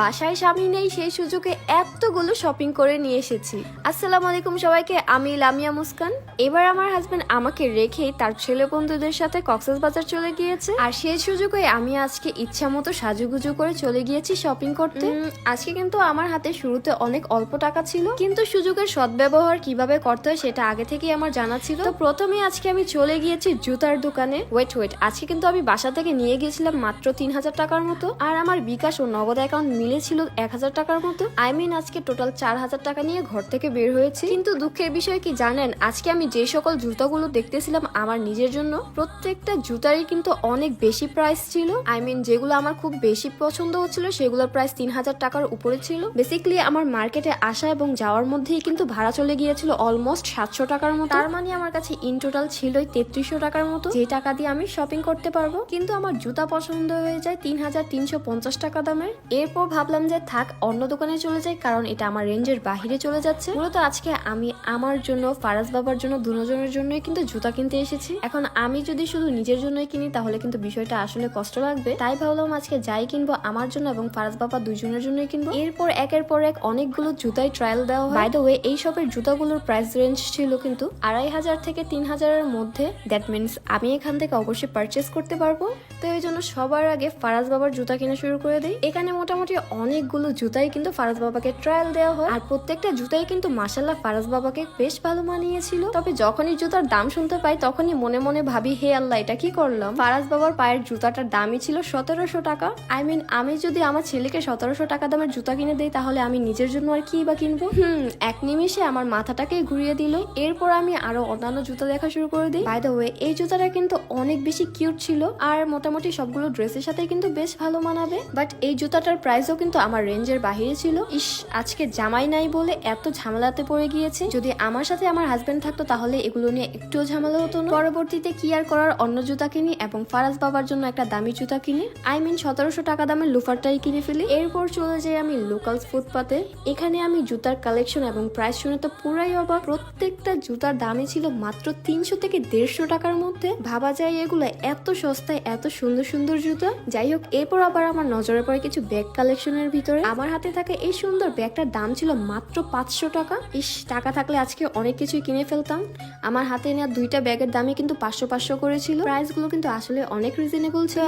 বাসায় স্বামী নেই, সেই সুযোগে এতগুলো শপিং করে নিয়ে এসেছি। আসসালামু আলাইকুম সবাইকে, আমি লামিয়া মুস্কান। এবার আমার হাজবেন্ড আমাকে রেখেই তার ছেলে বন্ধুদের সাথে কক্সেস বাজার চলে গিয়েছে। আর সেই সুযোগে আমি আজকে ইচ্ছা মতো সাজুগুজু করে চলে গিয়েছি শপিং করতে। আজকে কিন্তু আমার হাতে শুরুতে অনেক অল্প টাকা ছিল। কিন্তু সুযোগের সদ্ব্যবহার কীভাবে করতে হয় সেটা আগে থেকেই আমার জানা ছিল। তো প্রথমে আজকে আমি চলে গিয়েছি জুতার দোকানে। ওয়েট ওয়েট আজকে কিন্তু আমি বাসা থেকে নিয়ে গিয়েছিলাম মাত্র তিন হাজার টাকার মতো। আর আমার বিকাশ ও নগদ অ্যাকাউন্ট মিলে ছিল এক হাজার টাকার মতো আই মিন আজকে টোটাল চার হাজার টাকা নিয়ে ঘর থেকে বের হয়েছি। কিন্তু দুঃখের বিষয় কি জানেন? আজকে আমি যে সকল জুতাগুলো দেখতেছিলাম আমার নিজের জন্য, প্রত্যেকটা জুতারই কিন্তু অনেক বেশি প্রাইস ছিল। আই মিন যেগুলো আমার খুব বেশি পছন্দ হচ্ছিল সেগুলোর প্রাইস তিন হাজার টাকার উপরে ছিল। বেসিক্যালি আমার মার্কেটে আসা এবং যাওয়ার মধ্যেই কিন্তু ভাড়া চলে গিয়েছিল অলমোস্ট সাতশো টাকার মতো। তার মানে আমার কাছে ইন টোটাল ছিলই তেত্রিশশো টাকার মতো। যে টাকা দিয়ে আমি শপিং করতে পারব। কিন্তু আমার জুতা পছন্দ হয়ে যায় তিন হাজার তিনশো পঞ্চাশ টাকা দামের। এরপর ভাবলাম যে থাক, অন্য দোকানে চলে যাই, কারণ এটা আমার রেঞ্জের বাহিরে চলে যাচ্ছে। মূলত আজকে আমি আমার জন্য, ফারাজ বাবার জন্য, দুজনের জন্যই কিন্তু জুতা কিনতে এসেছি। এখন আমি যদি শুধু নিজের জন্যই কিনি, তাহলে কিন্তু বিষয়টা আসলে কষ্ট লাগবে। তাই ভাবলাম আজকে যাই কিনবো আমার জন্য এবং ফারাজ বাবা দুজনের জন্যই কিনবো। এরপর একের পর এক অনেকগুলো জুতাই ট্রায়াল দেওয়া হয়। বাই দ্য ওয়ে এই শপের জুতাগুলোর প্রাইস রেঞ্জ ছিল কিন্তু আড়াই হাজার থেকে তিন হাজারের মধ্যে। দ্যাট মিনস আমি এখান থেকে অবশ্যই পারচেস করতে পারব। তো এই জন্য সবার আগে ফারাজ বাবার জুতা কিনা শুরু করে দিই। এখানে মোটামুটি অনেকগুলো জুতাই কিন্তু ফারাজ বাবাকে ট্রায়াল দেওয়া হয়। আর প্রত্যেকটা জুতাই কিন্তু মাসাল্লাহ ফারাজ বাবাকে বেশ ভালো মানিয়েছিল। তবে যখনই জুতার দাম শুনতে পাই, তখনই মনে মনে ভাবি, হে আল্লাহ, এটা কি করলাম? ফারাজ বাবার পায়ের জুতাটার দামই ছিল সতেরোশো টাকা। আই মিন আমি যদি আমার ছেলেকে সতেরোশো টাকা দামের জুতা কিনে দেই, তাহলে আমি নিজের জন্য আর কি বা কিনবো? হুম, এক নিমিষে আমার মাথাটাকে ঘুরিয়ে দিল। এরপর আমি আরও অন্যান্য জুতা দেখা শুরু করে দিই। বাই দ্য ওয়ে এই জুতাটা কিন্তু অনেক বেশি কিউট ছিল। আর মোটামুটি সবগুলো ড্রেসের সাথে কিন্তু বেশ ভালো মানাবে। বাট এই জুতাটার প্রাইসও কিন্তু আমার রেঞ্জের বাহিরে ছিল। ইস, আজকে জামাই নাই বলে এত ঝামেলাতে পড়ে গিয়েছে। যদি আমার সাথে আমার হাজবেন্ড থাকতো তাহলে এগুলো নিয়ে একটুও ঝামেলা হতো না। পরবর্তীতে কি আর করার? অন্য জুতা কিনি এবং ফারাজ বাবার জন্য একটা দামি জুতা কিনি। আই মিন সতেরোশো টাকা দামের লুফারটাই কিনে ফেলি। এরপর চলে যাই আমি লোকাল ফুটপাতে এখানে আমি জুতার কালেকশন এবং প্রাইস শুনে তো পুরাই অবাক। প্রত্যেকটা জুতার দামই ছিল মাত্র তিনশো থেকে দেড়শো টাকার মধ্যে। ভাবা যায় এগুলো এত সস্তায়, এত সুন্দর সুন্দর জুতা। যাই হোক, এরপর আবার আমার নজরে পড়ে কিছু ব্যাগ কালেকশনের ভিতরে আমার হাতে থাকা এই সুন্দর ব্যাগটার দাম ছিল মাত্র পাঁচশো টাকা। ইস, টাকা থাকলে আজকে অনেক কিছুই কিনে ফেলতাম। আমার হাতে নেওয়া দুইটা ব্যাগের দামই কিন্তু পাঁচশো পাঁচশো করেছিল। প্রাইসগুলো কিন্তু আসলে অনেক রিজনেবল ছিল।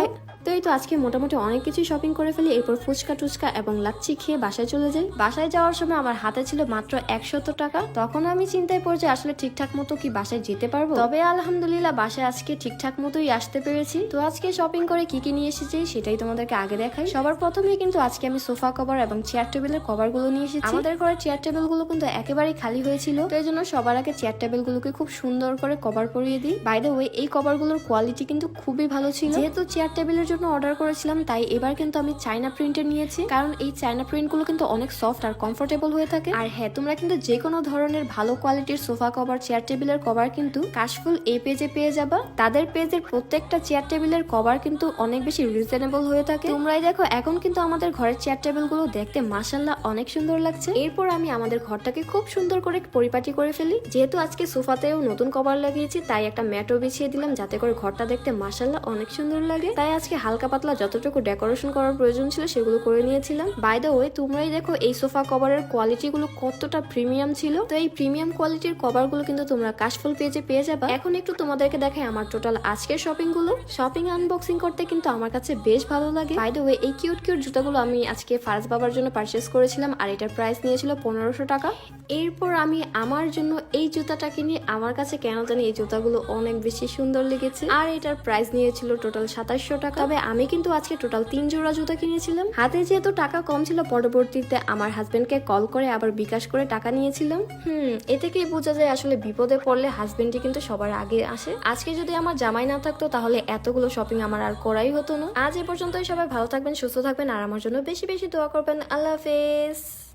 তো এই তো আজকে মোটামুটি অনেক কিছু শপিং করে ফেলি। এরপর ফুচকা, টুচকা এবং লাচ্ছি খেয়ে বাসায় চলে যাই। বাসায় যাওয়ার সময় আমার হাতে ছিল মাত্র একশত টাকা। তখন আমি চিন্তায় পড়ে যে আসলে ঠিকঠাক মতো কি বাসায় যেতে পারব? তবে আলহামদুলিল্লাহ বাসায় আজকে ঠিকঠাক মতোই আসতে পেরেছি। তো আজকে শপিং করে কি কি নিয়ে এসেছি সেটাই তোমাদেরকে আগে দেখাই। সবার প্রথমে কিন্তু আজকে আমি সোফা কভার এবং চেয়ার টেবিলের কভারগুলো নিয়ে এসেছি। আমাদের ঘরে চেয়ার টেবিলগুলো কিন্তু একেবারেই খালি হয়েছিল। তো এই জন্য সবার আগে চেয়ার টেবিল গুলোকে খুব সুন্দর করে কভার পরিয়ে দিই। বাই দ্য ওয়ে এই কভারগুলোর কোয়ালিটি কিন্তু খুবই ভালো ছিল। যেহেতু চেয়ার টেবিলের জন্য অর্ডার করেছিলাম, তাই এবার কিন্তু আমি চাইনা প্রিন্টের নিয়েছি। কারণ এই চাইনা প্রিন্টগুলো কিন্তু অনেক সফট আর কমফোর্টেবল হয়ে থাকে। আর হ্যাঁ তোমরা কিন্তু যে কোনো ধরনের ভালো কোয়ালিটির সোফা কভার চেয়ার টেবিলের কভার কিন্তু কাশফুল এই পেজে পেয়ে যাবা। তাদের পেজের প্রত্যেকটা চেয়ার টেবিলের কভার কিন্তু অনেক বেশি রিজনেবল হয়ে থাকে। তোমরাই দেখো, এখন কিন্তু আমাদের ঘরের চেয়ার টেবিলগুলো দেখতে মাসাল্লাহ অনেক সুন্দর লাগছে। এরপর আমি আমাদের ঘরটাকে খুব সুন্দর করে পরিপাটি করে ফেলি। যেহেতু আজকে সোফাতেও নতুন কভার লাগিয়েছি, তাই একটা ম্যাটও বিছিয়ে দিলাম, যাতে করে ঘরটা দেখতে মাসাল্লাহ অনেক সুন্দর লাগে। তাই আজকে হালকা পাতলা যতটুকু ডেকোরেশন করার প্রয়োজন ছিল সেগুলো করে নিয়েছিলাম। বাই দ্য ওয়ে তোমরাই দেখো এই সোফা কভারের কোয়ালিটি গুলো কতটা প্রিমিয়াম ছিল। তো এই প্রিমিয়াম কোয়ালিটির কভারগুলো কিন্তু তোমরা কাশফুল পেজে পেয়ে যাবে। এখন একটু তোমাদেরকে দেখাই আমার টোটাল আজকের শপিংগুলো শপিং আনবক্সিং করতে কিন্তু আমার কাছে বেশ ভালো লাগে। বাই দ্য ওয়ে এই কিউট কিউট জুতাগুলো আমি আজকে ফারাজ বাবার জন্য পারচেস করেছিলাম আর এটার প্রাইস নিয়েছিল পনেরোশো টাকা। এরপর আমি আমার জন্য এই জুতাটা কিনি আমার কাছে কেন জানি এই জুতাগুলো অনেক বেশি সুন্দর লেগেছে। আর এটার প্রাইস নিয়েছিল টোটাল সাতাশশো টাকা। তবে আমি কিন্তু আজকে টোটাল তিন জোড়া জুতা কিনেছিলাম। হাতে যেহেতু টাকা কম ছিল, পরবর্তীতে আমার হাজব্যান্ডকে কল করে আবার বিকাশ করে টাকা নিয়েছিলাম। হুম, এ থেকেই বোঝা যায় আসলে বিপদে পড়লে হাজব্যান্ডই কিন্তু সবার আগে আসে। আজকে যদি আমার জামাই না থাকতো, তাহলে এতগুলো শপিং আমার আর করাই হতো না। আজ এ পর্যন্তই সবাই ভালো থাকবেন, সুস্থ থাকবেন, আর আমার জন্য বেশি বেশি দোয়া করবেন। আল্লাহ হাফেজ।